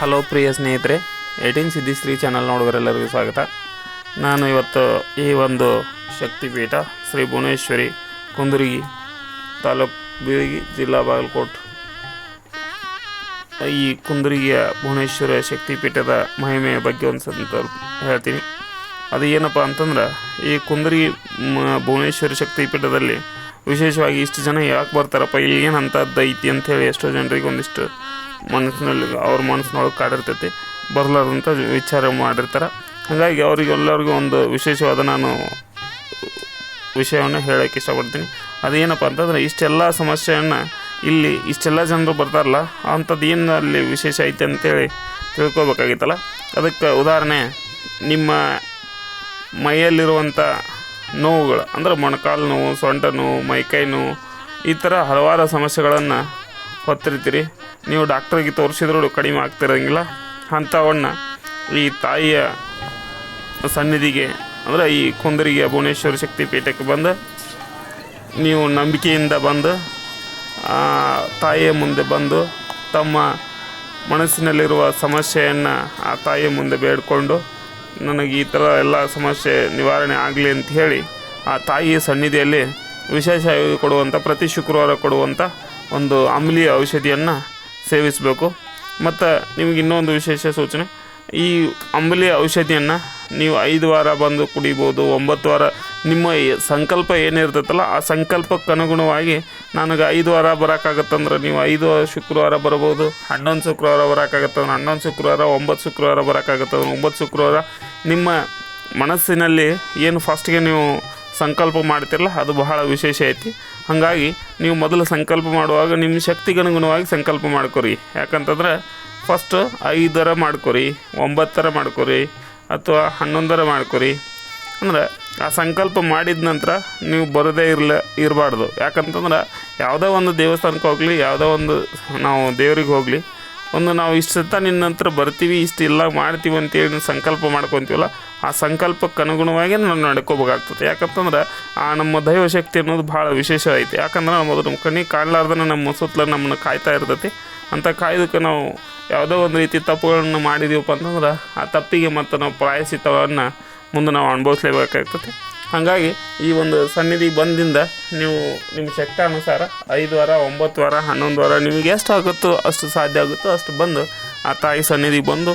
Hello ಪ್ರಿಯ ಸ್ನೇಹಿತರೆ eighteen ಸಿದ್ಧಿಶ್ರೀ channel ನೋಡುಗರೆಲ್ಲರಿಗೂ ಸ್ವಾಗತ. ನಾನು ಇವತ್ತು ಈ ಒಂದು ಶಕ್ತಿಪೀಠ ಶ್ರೀ ಭುವನೇಶ್ವರಿ, ಕುಂದುರಿಗಿ, ತಾಲೂಕು ಬೀದಿಗಿ, ಜಿಲ್ಲಾ ಬಾಗಲಕೋಟ್, ಈ ಕುಂದುರಿಗಿಯ ಭುವನೇಶ್ವರ ಶಕ್ತಿಪೀಠದ ಮಹಿಮೆಯ ಬಗ್ಗೆ ಒಂದು ಸ್ವಲ್ಪ ಹೇಳ್ತೀನಿ. ಅದು ಏನಪ್ಪ ಅಂತಂದ್ರೆ, ಈ ಕುಂದರ್ಗಿ, ಮ- ಭುವನೇಶ್ವರಿ ಶಕ್ತಿಪೀಠದಲ್ಲಿ ವಿಶೇಷವಾಗಿ ಇಷ್ಟು ಜನ ಯಾಕೆ ಬರ್ತಾರಪ್ಪ, ಇಲ್ಲಿ ಏನು ಅಂಥದ್ದು ಐತಿ ಅಂಥೇಳಿ ಎಷ್ಟೋ ಜನರಿಗೆ ಒಂದಿಷ್ಟು ಮನಸ್ಸಿನಲ್ಲಿ ಅವ್ರ ಮನಸ್ಸಿನೊಳಗೆ ಕಾಡಿರ್ತೈತಿ. ಬರಲಾರ್ದಂಥ ವಿಚಾರ ಮಾಡಿರ್ತಾರೆ. ಹಾಗಾಗಿ ಅವರಿಗೆಲ್ಲರಿಗೂ ಒಂದು ವಿಶೇಷವಾದ ನಾನು ವಿಷಯವನ್ನು ಹೇಳೋಕ್ಕೆ ಇಷ್ಟಪಡ್ತೀನಿ. ಅದೇನಪ್ಪ ಅಂತಂದ್ರೆ, ಇಷ್ಟೆಲ್ಲ ಸಮಸ್ಯೆಯನ್ನು ಇಲ್ಲಿ ಇಷ್ಟೆಲ್ಲ ಜನರು ಬರ್ತಾರಲ್ಲ ಅಂಥದ್ದು ಏನು ಅಲ್ಲಿ ವಿಶೇಷ ಐತೆ ಅಂತೇಳಿ ತಿಳ್ಕೊಬೇಕಾಗಿತ್ತಲ್ಲ. ಅದಕ್ಕೆ ಉದಾಹರಣೆ, ನಿಮ್ಮ ಮೈಯಲ್ಲಿರುವಂಥ ನೋವುಗಳು, ಅಂದ್ರೆ ಮೊಣಕಾಲು ನೋವು, ಸೊಂಟ ನೋವು, ಮೈಕೈ ನೋವು, ಈ ಥರ ಹಲವಾರು ಸಮಸ್ಯೆಗಳನ್ನು ಹೊತ್ತಿರ್ತೀರಿ. ನೀವು ಡಾಕ್ಟ್ರಿಗೆ ತೋರಿಸಿದ್ರೂ ಕಡಿಮೆ ಆಗ್ತಿರೋಂಗಿಲ್ಲ. ಅಂಥವನ್ನ ಈ ತಾಯಿಯ ಸನ್ನಿಧಿಗೆ, ಅಂದರೆ ಈ ಕುಂದರಿಗೆ ಭುವನೇಶ್ವರ ಶಕ್ತಿ ಪೀಠಕ್ಕೆ ಬಂದು, ನೀವು ನಂಬಿಕೆಯಿಂದ ಬಂದು ತಾಯಿಯ ಮುಂದೆ ಬಂದು, ತಮ್ಮ ಮನಸ್ಸಿನಲ್ಲಿರುವ ಸಮಸ್ಯೆಯನ್ನು ಆ ತಾಯಿಯ ಮುಂದೆ ಬೇಡಿಕೊಂಡು, ನನಗೆ ಈ ಥರ ಎಲ್ಲ ಸಮಸ್ಯೆ ನಿವಾರಣೆ ಆಗಲಿ ಅಂತ ಹೇಳಿ, ಆ ತಾಯಿಯ ಸನ್ನಿಧಿಯಲ್ಲಿ ವಿಶೇಷವಾಗಿ ಕೊಡುವಂಥ, ಪ್ರತಿ ಶುಕ್ರವಾರ ಕೊಡುವಂಥ ಒಂದು ಅಮಲಿ ಔಷಧಿಯನ್ನು ಸೇವಿಸಬೇಕು. ಮತ್ತು ನಿಮಗೆ ಇನ್ನೊಂದು ವಿಶೇಷ ಸೂಚನೆ, ಈ ಅಂಬಲಿ ಔಷಧಿಯನ್ನು ನೀವು ಐದು ವಾರ ಬಂದು ಕುಡಿಬೋದು, ಒಂಬತ್ತು ವಾರ, ನಿಮ್ಮ ಸಂಕಲ್ಪ ಏನಿರ್ತೈತಲ್ಲ, ಆ ಸಂಕಲ್ಪಕ್ಕೆ ಅನುಗುಣವಾಗಿ ನನಗೆ ಐದು ವಾರ ಬರೋಕ್ಕಾಗತ್ತಂದ್ರೆ ನೀವು ಐದು ಶುಕ್ರವಾರ ಬರ್ಬೋದು ಹನ್ನೊಂದು ಶುಕ್ರವಾರ ಬರೋಕ್ಕಾಗತ್ತಂದ್ರೆ ಹನ್ನೊಂದು ಶುಕ್ರವಾರ, ಒಂಬತ್ತು ಶುಕ್ರವಾರ ಬರೋಕ್ಕಾಗತ್ತಂದ್ರೆ ಒಂಬತ್ತು ಶುಕ್ರವಾರ. ನಿಮ್ಮ ಮನಸ್ಸಿನಲ್ಲಿ ಏನು ಫಸ್ಟ್ಗೆ ನೀವು ಸಂಕಲ್ಪ ಮಾಡ್ತಿರಲ್ಲ, ಅದು ಬಹಳ ವಿಶೇಷ ಐತಿ. ಹಾಗಾಗಿ ನೀವು ಮೊದಲು ಸಂಕಲ್ಪ ಮಾಡುವಾಗ ನಿಮ್ಮ ಶಕ್ತಿಗನುಗುಣವಾಗಿ ಸಂಕಲ್ಪ ಮಾಡ್ಕೊರಿ. ಯಾಕಂತಂದ್ರೆ ಫಸ್ಟ್ ಐದರ ಮಾಡ್ಕೊರಿ, ಒಂಬತ್ತರ ಮಾಡ್ಕೊರಿ, ಅಥವಾ ಹನ್ನೊಂದರ ಮಾಡ್ಕೊರಿ. ಅಂದ್ರೆ ಆ ಸಂಕಲ್ಪ ಮಾಡಿದ ನಂತರ ನೀವು ಬರದೇ ಇರಲ, ಇರಬಾರ್ದು. ಯಾಕಂತಂದ್ರೆ ಯಾವುದೋ ಒಂದು ದೇವಸ್ಥಾನಕ್ಕೆ ಹೋಗಲಿ, ಯಾವುದೋ ಒಂದು ನಾವು ದೇವರಿಗೆ ಹೋಗಲಿ ಒಂದು ನಾವು ಇಷ್ಟು ಸತ ನಿನ್ನ ನಂತರ ಬರ್ತೀವಿ, ಇಷ್ಟು ಇಲ್ಲ ಮಾಡ್ತೀವಿ ಅಂತೇಳಿ ಸಂಕಲ್ಪ ಮಾಡ್ಕೊತೀವಲ್ಲ, ಆ ಸಂಕಲ್ಪಕ್ಕೆ ಅನುಗುಣವಾಗಿ ನಾವು ನಡ್ಕೋಬೇಕಾಗ್ತದೆ. ಯಾಕಂತಂದ್ರೆ ಆ ನಮ್ಮ ದೈವಶಕ್ತಿ ಅನ್ನೋದು ಭಾಳ ವಿಶೇಷ ಐತಿ. ಯಾಕಂದ್ರೆ ನಮ್ಮ ಕಣ್ಣಿಗೆ ಕಾಣಲಾರ್ದನ ನಮ್ಮ ಸುತ್ತಲ ನಮ್ಮನ್ನು ಕಾಯ್ತಾ ಇರ್ತೈತಿ. ಅಂತ ಕಾಯ್ದಕ್ಕೆ ನಾವು ಯಾವುದೋ ಒಂದು ರೀತಿ ತಪ್ಪುಗಳನ್ನು ಮಾಡಿದೀವಪ್ಪ ಅಂತಂದ್ರೆ ಆ ತಪ್ಪಿಗೆ ಮತ್ತು ನಾವು ಪ್ರಾಯಸಿತವನ್ನು ಮುಂದೆ ನಾವು ಅನುಭವಿಸ್ಲೇಬೇಕಾಗ್ತದೆ ಹಾಗಾಗಿ ಈ ಒಂದು ಸನ್ನಿಧಿ ಬಂದಿಂದ ನೀವು ನಿಮ್ಮ ಶಕ್ತಿ ಅನುಸಾರ ಐದು ವಾರ, ಒಂಬತ್ತು ವಾರ, ಹನ್ನೊಂದು ವಾರ ನಿಮಗೆ ಎಷ್ಟು ಆಗುತ್ತೋ ಅಷ್ಟು ಸಾಧ್ಯ ಆಗುತ್ತೋ ಅಷ್ಟು ಬಂದು ಆ ತಾಯಿ ಸನ್ನಿಧಿಗೆ ಬಂದು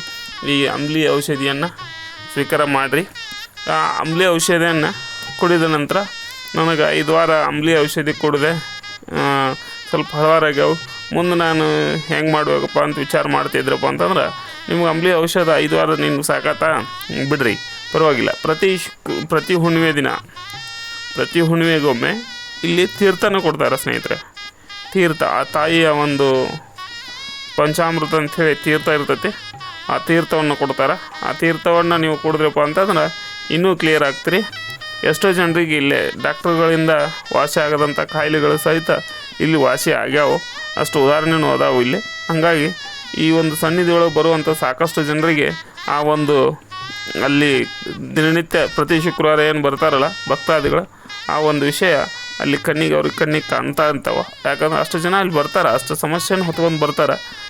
ಈ ಅಂಬ್ಲಿ ಔಷಧಿಯನ್ನು ಸ್ವೀಕಾರ ಮಾಡಿರಿ. ಆ ಅಂಬ್ಲಿ ಔಷಧಿಯನ್ನು ಕುಡಿದ ನಂತರ ನನಗೆ ಐದು ವಾರ ಅಂಬ್ಲಿ ಔಷಧಿ ಕುಡಿದೆ ಸ್ವಲ್ಪ ಹಲವಾರಾಗ್ಯಾವು ಮುಂದೆ ನಾನು ಹೆಂಗೆ ಮಾಡಬೇಕಪ್ಪ ಅಂತ ವಿಚಾರ ಮಾಡ್ತಿದ್ರಪ್ಪ ಅಂತಂದ್ರೆ, ನಿಮ್ಗೆ ಅಂಬ್ಲಿ ಔಷಧ ಐದು ವಾರ ನಿಮ್ಗೆ ಸಾಕಾತ ಬಿಡ್ರಿ. ಪರವಾಗಿಲ್ಲ. ಪ್ರತಿ ಪ್ರತಿ ಹುಣ್ಣಿಮೆ ದಿನ, ಪ್ರತಿ ಹುಣ್ಣಿಮೆಗೊಮ್ಮೆ ಇಲ್ಲಿ ತೀರ್ಥನ ಕೊಡ್ತಾರೆ ಸ್ನೇಹಿತರೆ. ತೀರ್ಥ, ಆ ತಾಯಿಯ ಒಂದು ಪಂಚಾಮೃತ ಅಂಥೇಳಿ ತೀರ್ಥ ಇರ್ತೈತಿ. ಆ ತೀರ್ಥವನ್ನು ಕೊಡ್ತಾರೆ. ಆ ತೀರ್ಥವನ್ನು ನೀವು ಕುಡಿದ್ರಪ್ಪ ಅಂತಂದ್ರೆ ಇನ್ನೂ ಕ್ಲಿಯರ್ ಆಗ್ತೀರಿ. ಎಷ್ಟೋ ಜನರಿಗೆ ಇಲ್ಲೇ ಡಾಕ್ಟ್ರುಗಳಿಂದ ವಾಸಿ ಆಗದಂಥ ಕಾಯಿಲೆಗಳು ಸಹಿತ ಇಲ್ಲಿ ವಾಸಿ ಆಗ್ಯಾವು. ಅಷ್ಟು ಉದಾಹರಣೆನೂ ಅದಾವು ಇಲ್ಲಿ. ಹಾಗಾಗಿ ಈ ಒಂದು ಸನ್ನಿಧಿಯೊಳಗೆ ಬರುವಂಥ ಸಾಕಷ್ಟು ಜನರಿಗೆ ಆ ಒಂದು ಅಲ್ಲಿ ದಿನನಿತ್ಯ ಪ್ರತಿ ಶುಕ್ರವಾರ ಏನು ಬರ್ತಾರಲ್ಲ ಭಕ್ತಾದಿಗಳು, ಆ ಒಂದು ವಿಷಯ ಅಲ್ಲಿ ಕಣ್ಣಿಗೆ ಅವ್ರಿಗೆ ಕಣ್ಣಿಗೆ ಕಾಣ್ತಾ ಅಂತಾವ ಯಾಕಂದ್ರೆ ಅಷ್ಟು ಜನ ಅಲ್ಲಿ ಬರ್ತಾರೆ, ಅಷ್ಟು ಸಮಸ್ಯೆನ ಹೊತ್ಕೊಂಡು ಬರ್ತಾರೆ.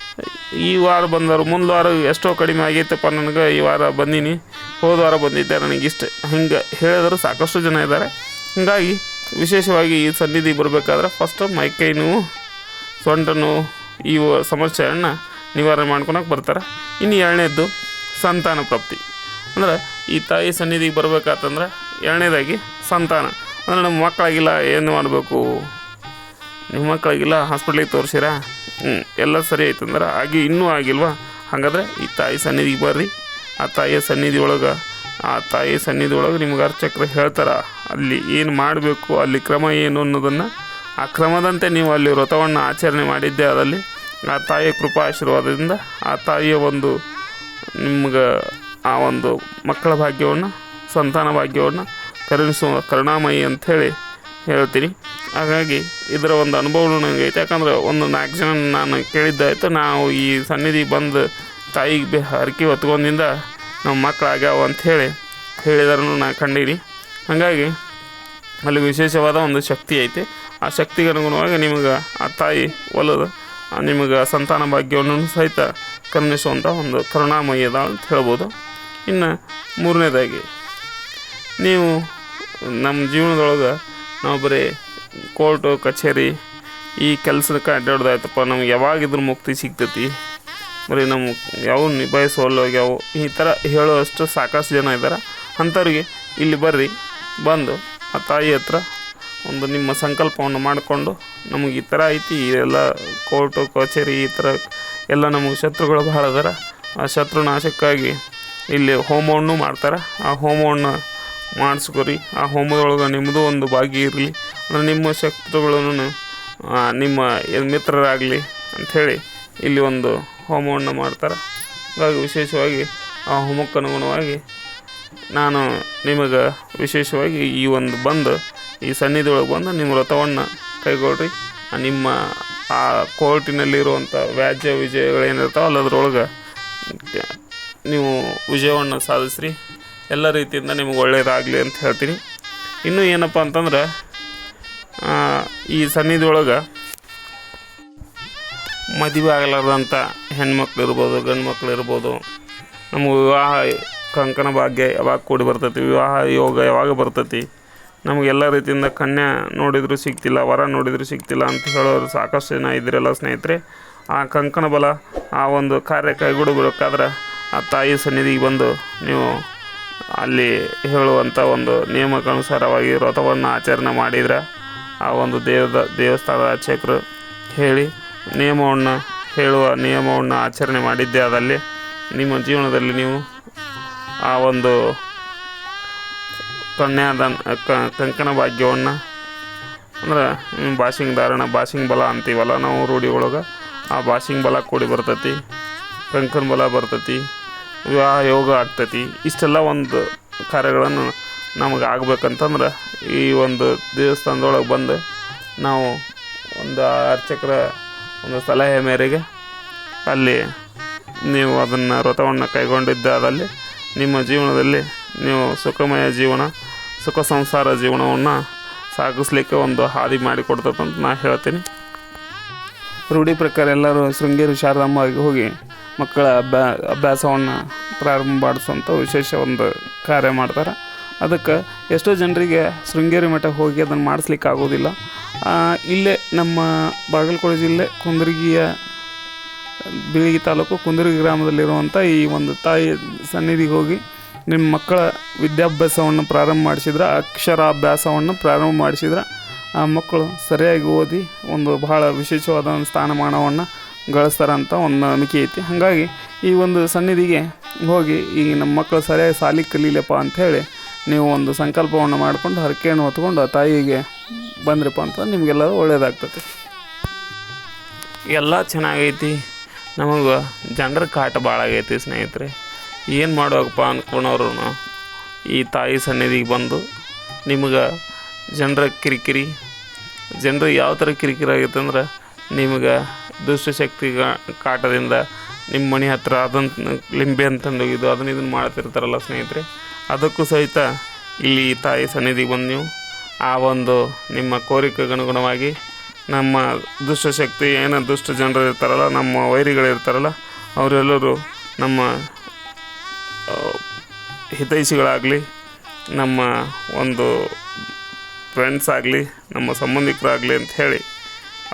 ಈ ವಾರ ಬಂದವರು, ಮುಂದೆ ವಾರ ಎಷ್ಟೋ ಕಡಿಮೆ ಆಗೈತಪ್ಪ ನನಗೆ, ಈ ವಾರ ಬಂದೀನಿ, ಹೋದ ವಾರ ಬಂದಿದ್ದೆ ನನಗೆ ಇಷ್ಟು ಹಿಂಗೆ ಹೇಳಿದ್ರು ಸಾಕಷ್ಟು ಜನ ಇದ್ದಾರೆ. ಹೀಗಾಗಿ ವಿಶೇಷವಾಗಿ ಈ ಸನ್ನಿಧಿ ಬರಬೇಕಾದ್ರೆ ಫಸ್ಟು ಮೈಕೈ ನೋವು, ಸೊಂಟ ನೋವು, ಈ ಸಮಸ್ಯೆಗಳನ್ನ ನಿವಾರಣೆ ಮಾಡ್ಕೊಳಕ್ಕೆ ಬರ್ತಾರೆ. ಇನ್ನು ಎರಡನೇದ್ದು ಸಂತಾನ ಪ್ರಾಪ್ತಿ. ಅಂದ್ರೆ ಈ ತಾಯಿ ಸನ್ನಿಧಿಗೆ ಬರಬೇಕಾತಂದ್ರೆ ಎರಡನೇದಾಗಿ ಸಂತಾನ. ಅಂದ್ರೆ ನಮ್ಮ ಮಕ್ಕಳಾಗಿಲ್ಲ, ಏನು ಮಾಡಬೇಕು? ನಿಮ್ಮ ಮಕ್ಕಳಾಗಿಲ್ಲ, ಹಾಸ್ಪಿಟ್ಲಿಗೆ ತೋರಿಸಿರಾ? ಹ್ಞೂ ಎಲ್ಲ ಸರಿ ಆಯ್ತಂದ್ರೆ ಆಗಿ ಇನ್ನೂ ಆಗಿಲ್ವಾ? ಹಾಗಾದ್ರೆ ಈ ತಾಯಿ ಸನ್ನಿಧಿಗೆ ಬರ್ರಿ. ಆ ತಾಯಿಯ ಸನ್ನಿಧಿ ಒಳಗೆ, ಆ ತಾಯಿ ಸನ್ನಿಧಿ ಒಳಗೆ ನಿಮ್ಗೆ ಅರ್ಚಕ್ರ ಹೇಳ್ತಾರೆ, ಅಲ್ಲಿ ಏನು ಮಾಡಬೇಕು, ಅಲ್ಲಿ ಕ್ರಮ ಏನು ಅನ್ನೋದನ್ನು. ಆ ಕ್ರಮದಂತೆ ನೀವು ಅಲ್ಲಿ ವ್ರತವನ್ನು ಆಚರಣೆ ಮಾಡಿದ್ದೆ ಅದರಲ್ಲಿ ಆ ತಾಯಿಯ ಕೃಪಾ ಆಶೀರ್ವಾದದಿಂದ ಆ ತಾಯಿಯ ಒಂದು ನಿಮ್ಗೆ ಆ ಒಂದು ಮಕ್ಕಳ ಭಾಗ್ಯವನ್ನು, ಸಂತಾನ ಭಾಗ್ಯವನ್ನು ಕರುಣಿಸುವ ಕರುಣಾಮಯಿ ಅಂಥೇಳಿ ಹೇಳ್ತೀನಿ. ಹಾಗಾಗಿ ಇದರ ಒಂದು ಅನುಭವನೂ ನನಗೆ ಐತೆ. ಯಾಕಂದರೆ ಒಂದು ನಾಲ್ಕು ಜನ ನಾನು ಕೇಳಿದ್ದಾಯ್ತು. ನಾವು ಈ ಸನ್ನಿಧಿ ಬಂದು ತಾಯಿಗೆ ಬೆ, ಹರಕೆ ಹೊತ್ಕೊಂಡಿಂದ ನಮ್ಮ ಮಕ್ಕಳು ಆಗ್ಯಾವ ಅಂಥೇಳಿ ಹೇಳಿದಾರನು ನಾ ಕಂಡೀನಿ. ಹಾಗಾಗಿ ಅಲ್ಲಿ ವಿಶೇಷವಾದ ಒಂದು ಶಕ್ತಿ ಐತಿ. ಆ ಶಕ್ತಿಗೆ ಅನುಗುಣವಾಗಿ ನಿಮಗೆ ಆ ತಾಯಿ ಒಲದು ನಿಮಗೆ ಸಂತಾನ ಭಾಗ್ಯವನ್ನು ಸಹಿತ ಕರುಣಿಸುವಂಥ ಒಂದು ಕರುಣಾಮಯಿ ಅದ ಅಂತ ಹೇಳ್ಬೋದು. ಇನ್ನು ಮೂರನೇದಾಗಿ, ನೀವು ನಮ್ಮ ಜೀವನದೊಳಗೆ ನಾವು ಬರೀ ಕೋರ್ಟು, ಕಚೇರಿ ಈ ಕೆಲಸಕ್ಕೆ ಅಡ್ಡಾಡ್ದಾಯ್ತಪ್ಪ ನಮ್ಗೆ ಯಾವಾಗಿದ್ರು ಮುಕ್ತಿ ಸಿಗ್ತೈತಿ. ಬರೀ ನಮ್ಮ ಯಾವ ನಿಭಾಯಿಸೋಲ್ಲ ಯಾವ ಈ ಥರ ಹೇಳುವಷ್ಟು ಸಾಕಷ್ಟು ಜನ ಇದ್ದಾರೆ ಅಂಥವ್ರಿಗೆ ಇಲ್ಲಿ ಬರ್ರಿ, ಬಂದು ಆ ತಾಯಿ ಹತ್ರ ಒಂದು ನಿಮ್ಮ ಸಂಕಲ್ಪವನ್ನು ಮಾಡಿಕೊಂಡು ನಮಗೆ ಈ ಥರ ಐತಿ ಎಲ್ಲ ಕೋರ್ಟು, ಕಚೇರಿ ಈ ಥರ ಎಲ್ಲ ನಮಗೆ ಶತ್ರುಗಳು ಭಾಳ ಅದಾರ ಆ ಶತ್ರು ನಾಶಕ್ಕಾಗಿ ಇಲ್ಲಿ ಹೋಮವನ್ನು ಮಾಡ್ತಾರೆ. ಆ ಹೋಮವನ್ನು ಮಾಡಿಸ್ಕೊರಿ. ಆ ಹೋಮದೊಳಗೆ ನಿಮ್ಮದು ಒಂದು ಭಾಗ್ಯ ಇರಲಿ. ಅಂದರೆ ನಿಮ್ಮ ಶಕ್ತಿಗಳನ್ನು ನಿಮ್ಮ ಮಿತ್ರರಾಗಲಿ ಅಂಥೇಳಿ ಇಲ್ಲಿ ಒಂದು ಹೋಮವನ್ನು ಮಾಡ್ತಾರೆ. ಹಾಗಾಗಿ ವಿಶೇಷವಾಗಿ ಆ ಹೋಮಕ್ಕನುಗುಣವಾಗಿ ನಾನು ನಿಮಗೆ ವಿಶೇಷವಾಗಿ ಈ ಒಂದು ಬಂದು, ಈ ಸನ್ನಿಧಿಯೊಳಗೆ ಬಂದು ನಿಮ್ಮ ವ್ರತವನ್ನು ಕೈಗೊಳ್ರಿ. ನಿಮ್ಮ, ಆ ಕೋರ್ಟಿನಲ್ಲಿರುವಂಥ ವ್ಯಾಜ್ಯ ವಿಜಯಗಳೇನಿರ್ತಾವಲ್ಲ ಅದ್ರೊಳಗೆ ನೀವು ವಿಜಯವನ್ನು ಸಾಧಿಸ್ರಿ. ಎಲ್ಲ ರೀತಿಯಿಂದ ನಿಮಗೆ ಒಳ್ಳೆಯದಾಗಲಿ ಅಂತ ಹೇಳ್ತೀನಿ. ಇನ್ನು ಏನಪ್ಪ ಅಂತಂದ್ರೆ ಈ ಸನ್ನಿಧಿಯೊಳಗೆ ಮದುವೆ ಆಗಲಾರ್ದಂಥ ಹೆಣ್ಮಕ್ಳು ಇರ್ಬೋದು ಗಂಡು ಮಕ್ಳು ಇರ್ಬೋದು, ನಮಗೆ ವಿವಾಹ ಕಂಕಣ ಭಾಗ್ಯ ಯಾವಾಗ ಕೂಡಿ ಬರ್ತೈತಿ, ವಿವಾಹ ಯೋಗ ಯಾವಾಗ ಬರ್ತೈತಿ ನಮಗೆಲ್ಲ ರೀತಿಯಿಂದ ಕನ್ಯಾ ನೋಡಿದರೂ ಸಿಗ್ತಿಲ್ಲ, ವರ ನೋಡಿದರೂ ಸಿಗ್ತಿಲ್ಲ ಅಂತ ಹೇಳೋರು ಸಾಕಷ್ಟು ಜನ ಇದ್ರೆಲ್ಲ ಸ್ನೇಹಿತರೆ, ಆ ಕಂಕಣ ಬಲ, ಆ ಒಂದು ಕಾರ್ಯ ಕೈಗೂಡಬೇಕಾದ್ರೆ ಆ ತಾಯಿ ಸನ್ನಿಧಿಗೆ ಬಂದು ನೀವು ಅಲ್ಲಿ ಹೇಳುವಂಥ ಒಂದು ನಿಯಮಕ್ಕನುಸಾರವಾಗಿ ವ್ರತವನ್ನು ಆಚರಣೆ ಮಾಡಿದರೆ ಆ ಒಂದು ದೇವದ ದೇವಸ್ಥಾನದ ಅರ್ಚಕರು ಹೇಳಿ ನಿಯಮವನ್ನು ಹೇಳುವ ನಿಯಮವನ್ನು ಆಚರಣೆ ಮಾಡಿದ್ದೇ ಅದಲ್ಲಿ ನಿಮ್ಮ ಜೀವನದಲ್ಲಿ ನೀವು ಆ ಒಂದು ಕನ್ಯಾದಾನ, ಕ- ಕಂಕಣ ಭಾಗ್ಯವನ್ನು ಅಂದ್ರೆ ಬಾಸಿಂಗ್ ಧಾರಣ ಬಾಸಿಂಗ್ ಬಲ ಅಂತೀವಲ್ಲ ನಾವು ರೂಢಿ ಒಳಗೆ, ಆ ಬಾಸಿಂಗ್ ಬಲ ಕೂಡಿ ಬರ್ತೈತಿ, ಕಂಕಣ ಬಲ ಬರ್ತೈತಿ. ಯೋಗ ಆಗ್ತೈತಿ. ಇಷ್ಟೆಲ್ಲ ಒಂದು ಕಾರ್ಯಗಳನ್ನು ನಮಗೆ ಆಗ್ಬೇಕಂತಂದ್ರೆ ಈ ಒಂದು ದೇವಸ್ಥಾನದೊಳಗೆ ಬಂದು ನಾವು ಒಂದು ಅರ್ಚಕರ ಒಂದು ಸಲಹೆ ಮೇರೆಗೆ ಅಲ್ಲಿ ನೀವು ಅದನ್ನು ವ್ರತವನ್ನು ಕೈಗೊಂಡಿದ್ದಾದಲ್ಲಿ ನಿಮ್ಮ ಜೀವನದಲ್ಲಿ ನೀವು ಸುಖಮಯ ಜೀವನ, ಸುಖ ಸಂಸಾರ ಜೀವನವನ್ನು ಸಾಗಿಸ್ಲಿಕ್ಕೆ ಒಂದು ಹಾದಿ ಮಾಡಿಕೊಡ್ತದಂತ ನಾ ಹೇಳ್ತೀನಿ. ರೂಢಿ ಪ್ರಕಾರ ಎಲ್ಲರೂ ಶೃಂಗೇರಿ ಶಾರದಾಂಬಾಗಿ ಹೋಗಿ ಮಕ್ಕಳ ಅಭ್ಯಾ, ಅಭ್ಯಾಸವನ್ನು ಪ್ರಾರಂಭ ಮಾಡಿಸುವಂಥ ವಿಶೇಷ ಒಂದು ಕಾರ್ಯ ಮಾಡ್ತಾರೆ. ಅದಕ್ಕೆ ಎಷ್ಟೋ ಜನರಿಗೆ ಶೃಂಗೇರಿ ಮಠಕ್ಕೆ ಹೋಗಿ ಅದನ್ನು ಮಾಡಿಸ್ಲಿಕ್ಕೆ ಆಗೋದಿಲ್ಲ. ಇಲ್ಲೇ ನಮ್ಮ ಬಾಗಲಕೋಟೆ ಜಿಲ್ಲೆ ಕುಂದರ್ಗಿಯ ಬಿಳಿಗಿ ತಾಲೂಕು ಕುಂದರ್ಗಿ ಗ್ರಾಮದಲ್ಲಿರುವಂಥ ಈ ಒಂದು ತಾಯಿ ಸನ್ನಿಧಿಗೆ ಹೋಗಿ ನಿಮ್ಮ ಮಕ್ಕಳ ವಿದ್ಯಾಭ್ಯಾಸವನ್ನು ಪ್ರಾರಂಭ ಮಾಡಿಸಿದ್ರೆ, ಅಕ್ಷರಾಭ್ಯಾಸವನ್ನು ಪ್ರಾರಂಭ ಮಾಡಿಸಿದ್ರೆ, ಆ ಮಕ್ಕಳು ಸರಿಯಾಗಿ ಓದಿ ಒಂದು ಬಹಳ ವಿಶೇಷವಾದ ಒಂದು ಸ್ಥಾನಮಾನವನ್ನು ಗಳಿಸ್ತಾರಂತ ಒಂದು ನಂಬಿಕೆ ಐತಿ. ಹಾಗಾಗಿ ಈ ಒಂದು ಸನ್ನಿಧಿಗೆ ಹೋಗಿ ಈಗ ನಮ್ಮ ಮಕ್ಕಳು ಸರಿಯಾಗಿ ಸಾಲಿ ಕಲೀಲಪ್ಪ ಅಂಥೇಳಿ ನೀವು ಒಂದು ಸಂಕಲ್ಪವನ್ನು ಮಾಡಿಕೊಂಡು ಹರಕೆಯನ್ನು ಹೊತ್ಕೊಂಡು ಆ ತಾಯಿಗೆ ಬಂದ್ರಪ್ಪ ಅಂತ ನಿಮಗೆಲ್ಲರೂ ಒಳ್ಳೆಯದಾಗ್ತದೆ ಎಲ್ಲ ಚೆನ್ನಾಗೈತಿ. ನಮಗೆ ಜನರ ಕಾಟ ಭಾಳ ಆಗೈತಿ ಸ್ನೇಹಿತರೆ. ಏನು ಮಾಡುವಪ್ಪ ಅಂದ್ಕೊಂಡವ್ರು ಈ ತಾಯಿ ಸನ್ನಿಧಿಗೆ ಬಂದು ನಿಮಗೆ ಜನರ ಕಿರಿಕಿರಿ, ಜನರು ಯಾವ ಥರ ಕಿರಿಕಿರಿ ಆಗೈತೆ ಅಂದ್ರೆ ನಿಮಗೆ ದುಷ್ಟಶಕ್ತಿ ಕಾಟದಿಂದ ನಿಮ್ಮ ಮನೆ ಹತ್ರ ಅದನ್ನು ಲಿಂಬೆ ಅಂತಂದು ಇದು, ಅದನ್ನ ಇದನ್ನು ಮಾಡ್ತಿರ್ತಾರಲ್ಲ ಸ್ನೇಹಿತರೆ, ಅದಕ್ಕೂ ಸಹಿತ ಇಲ್ಲಿ ತಾಯಿ ಸನ್ನಿಧಿಗೆ ಬಂದು ನೀವು. ಆ ಒಂದು ನಿಮ್ಮ ಕೋರಿಕೆಗೆ ಅನುಗುಣವಾಗಿ ನಮ್ಮ ದುಷ್ಟಶಕ್ತಿ ಏನೋ ದುಷ್ಟ ಜನರು ಇರ್ತಾರಲ್ಲ, ನಮ್ಮ ವೈರಿಗಳು ಇರ್ತಾರಲ್ಲ, ಅವರೆಲ್ಲರೂ ನಮ್ಮ ಹಿತೈಷಿಗಳಾಗಲಿ, ನಮ್ಮ ಒಂದು ಫ್ರೆಂಡ್ಸ್ ಆಗಲಿ, ನಮ್ಮ ಸಂಬಂಧಿಕರಾಗಲಿ ಅಂತ ಹೇಳಿ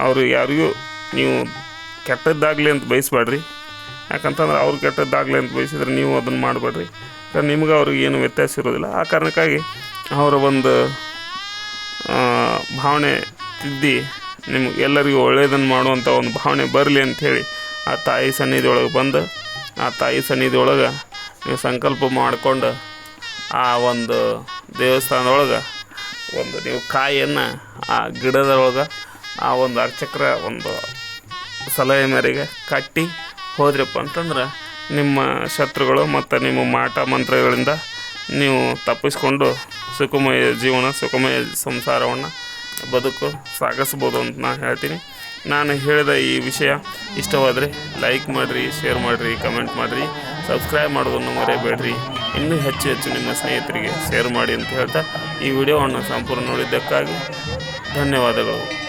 ಅವರು ಯಾರಿಗೂ ನೀವು ಕೆಟ್ಟದ್ದಾಗಲಿ ಅಂತ ಬಯಸ್ಬೇಡ್ರಿ. ಯಾಕಂತಂದ್ರೆ ಅವ್ರು ಕೆಟ್ಟದ್ದಾಗಲಿ ಅಂತ ಬಯಸಿದ್ರೆ ನೀವು ಅದನ್ನು ಮಾಡಬೇಡ್ರಿ. ಯಾಕಂದ್ರೆ ನಿಮ್ಗೆ ಅವ್ರಿಗೆ ಏನು ವ್ಯತ್ಯಾಸ ಇರೋದಿಲ್ಲ. ಆ ಕಾರಣಕ್ಕಾಗಿ ಅವರ ಒಂದು ಭಾವನೆ ತಿದ್ದಿ ನಿಮ್ಗೆ ಎಲ್ಲರಿಗೂ ಒಳ್ಳೆಯದನ್ನು ಮಾಡುವಂಥ ಒಂದು ಭಾವನೆ ಬರಲಿ ಅಂಥೇಳಿ ಆ ತಾಯಿ ಸನ್ನಿಧಿಯೊಳಗೆ ಬಂದು, ಆ ತಾಯಿ ಸನ್ನಿಧಿಯೊಳಗೆ ನೀವು ಸಂಕಲ್ಪ ಮಾಡಿಕೊಂಡು ಆ ಒಂದು ದೇವಸ್ಥಾನದೊಳಗೆ ಒಂದು ನೀವು ಕಾಯಿಯನ್ನು ಆ ಗಿಡದೊಳಗೆ ಆ ಒಂದು ಅರ್ಚಕರ ಒಂದು ಸಲಹೆ ಮೇರೆಗೆ ಕಟ್ಟಿ ಹೋದ್ರಪ್ಪ ಅಂತಂದ್ರೆ ನಿಮ್ಮ ಶತ್ರುಗಳು ಮತ್ತು ನಿಮ್ಮ ಮಾಟ ಮಂತ್ರಗಳಿಂದ ನೀವು ತಪ್ಪಿಸ್ಕೊಂಡು ಸುಖಮಯ ಜೀವನ, ಸುಖಮಯ ಸಂಸಾರವನ್ನು ಬದುಕು ಸಾಗಿಸ್ಬೋದು ಅಂತ ನಾನು ಹೇಳ್ತೀನಿ. ನಾನು ಹೇಳಿದ ಈ ವಿಷಯ ಇಷ್ಟವಾದರೆ ಲೈಕ್ ಮಾಡಿರಿ, ಶೇರ್ ಮಾಡಿರಿ, ಕಮೆಂಟ್ ಮಾಡಿರಿ, ಸಬ್ಸ್ಕ್ರೈಬ್ ಮಾಡೋದನ್ನು ಮರೆಯಬೇಡ್ರಿ. ಇನ್ನೂ ಹೆಚ್ಚು ಹೆಚ್ಚು ನಿಮ್ಮ ಸ್ನೇಹಿತರಿಗೆ ಶೇರ್ ಮಾಡಿ ಅಂತ ಹೇಳ್ತಾ ಈ ವಿಡಿಯೋವನ್ನು ಸಂಪೂರ್ಣ ನೋಡಿದ್ದಕ್ಕಾಗಿ ಧನ್ಯವಾದಗಳು.